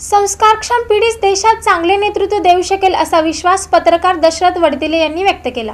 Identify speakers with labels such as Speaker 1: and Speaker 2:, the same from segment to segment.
Speaker 1: संस्कारक्षम पिढीस देशात चांगले नेतृत्व देऊ शकेल असा विश्वास पत्रकार दशरथ वडदिले यांनी व्यक्त केला.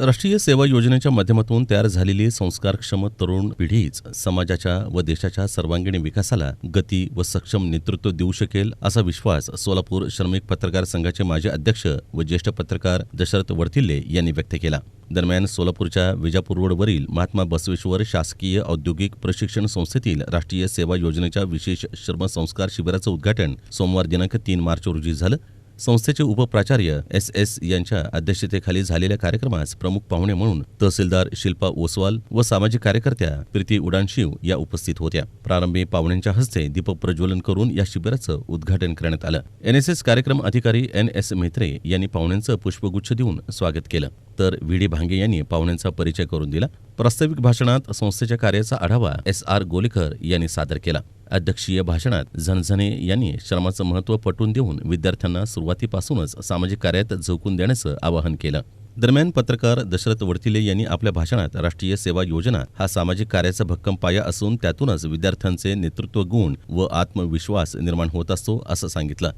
Speaker 2: राष्ट्रीय सेवा योजनेच्या माध्यमातून तयार झालेली संस्कारक्षम तरुण पिढीच समाजाच्या व देशाच्या सर्वांगीण विकासाला गती व सक्षम नेतृत्व देऊ शकेल असा विश्वास सोलापूर श्रमिक पत्रकार संघाचे माजी अध्यक्ष व ज्येष्ठ पत्रकार दशरथ वडतिल्ले यांनी व्यक्त केला. दरम्यान सोलापूरच्या विजापूर रोडवरील महात्मा बसवेश्वर शासकीय औद्योगिक प्रशिक्षण संस्थेतील राष्ट्रीय सेवा योजनेच्या विशेष श्रमसंस्कार शिबिराचं उद्घाटन सोमवार दिनांक तीन मार्च रोजी झालं. संस्थेचे उपप्राचार्य एस एस यांच्या अध्यक्षतेखाली झालेल्या कार्यक्रमास प्रमुख पाहुणे म्हणून तहसीलदार शिल्पा ओसवाल व सामाजिक कार्यकर्त्या प्रीती उडानशिव या उपस्थित होत्या. प्रारंभी पाहुण्यांच्या हस्ते दीप प्रज्वलन करून या शिबिराचं उद्घाटन करण्यात आलं. एनएसएस कार्यक्रम अधिकारी एन एस म्हेत्रे यांनी पाहुण्यांचं पुष्पगुच्छ देऊन स्वागत केलं. तर व्ही डी भांगे यांनी पाहुण्यांचा परिचय करून दिला. प्रास्ताविक भाषणात संस्थेच्या कार्याचा आढावा एस आर गोलेकर यांनी सादर केला. अध्यक्षीय भाषणात झणझणे यांनी श्रमाचं महत्त्व पटवून देऊन विद्यार्थ्यांना सुरुवातीपासूनच सामाजिक कार्यात झोकून देण्याचं आवाहन केलं. दरम्यान पत्रकार दशरथ वडतिले यांनी आपल्या भाषणात राष्ट्रीय सेवा योजना हा सामाजिक कार्याचा भक्कम पाया असून त्यातूनच विद्यार्थ्यांचे नेतृत्व गुण व आत्मविश्वास निर्माण होत असतो असं सांगितलं.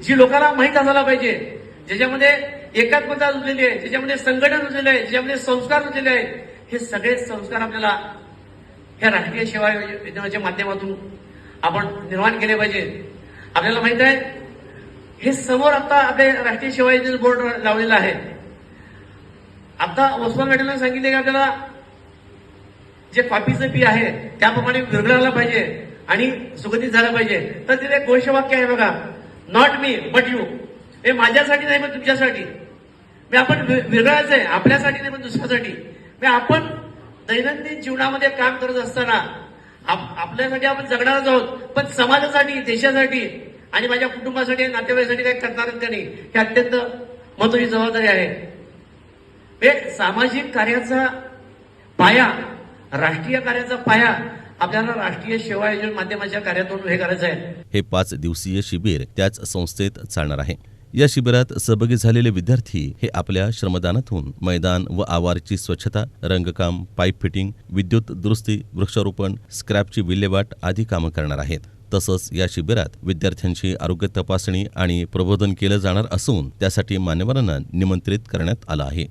Speaker 3: जी लोकांना माहीत असायला पाहिजे ज्याच्यामध्ये एकात्मता रुजलेली आहे ज्याच्यामध्ये संघटन रुजलेलं आहे ज्याच्यामध्ये संस्कार रुजलेले आहे हे सगळे संस्कार आपल्याला ह्या राष्ट्रीय सेवा योजनेच्या माध्यमातून आपण निर्माण केले पाहिजे. आपल्याला माहीत आहे हे समोर आता आपले राष्ट्रीय सेवा योजनेचं बोर्ड लावलेलं आहे. आता ओस्मान मॅडमने सांगितले की आपल्याला जे कॉफीचं पी आहे त्याप्रमाणे विरघळायला पाहिजे आणि सुगंधित झालं पाहिजे. तर तिथे एक घोषवाक्य आहे बघा नॉट मी बट यू हे माझ्यासाठी नाही पण तुमच्यासाठी. मी आपण विरघळायचं आहे आपल्यासाठी नाही पण दुसऱ्यासाठी. मी आपण दैनंदिन जीवनामध्ये काम करत असताना आपल्यासाठी आपण जगणारच आहोत पण समाजासाठी देशासाठी आणि माझ्या कुटुंबासाठी नातेवाईसाठी नातेवाईकासाठी काही करणारच का नाही हे अत्यंत महत्वाची जबाबदारी आहे. हे सामाजिक कार्याचा पाया राष्ट्रीय कार्याचा पाया आपल्याला राष्ट्रीय सेवा आयोजन माध्यमाच्या कार्यातून हे करायचं आहे.
Speaker 2: हे पाच दिवसीय शिबिर त्याच संस्थेत चालणार आहे. या शिबिरात सहभागी झालेले विद्यार्थी हे आपल्या श्रमदानातून मैदान व आवारची स्वच्छता रंगकाम पाईप फिटिंग विद्युत दुरुस्ती वृक्षारोपण स्क्रॅपची विल्हेवाट आदी कामं करणार आहेत. तसंच या शिबिरात विद्यार्थ्यांची आरोग्य तपासणी आणि प्रबोधन केलं जाणार असून त्यासाठी मान्यवरांना निमंत्रित करण्यात आलं आहे.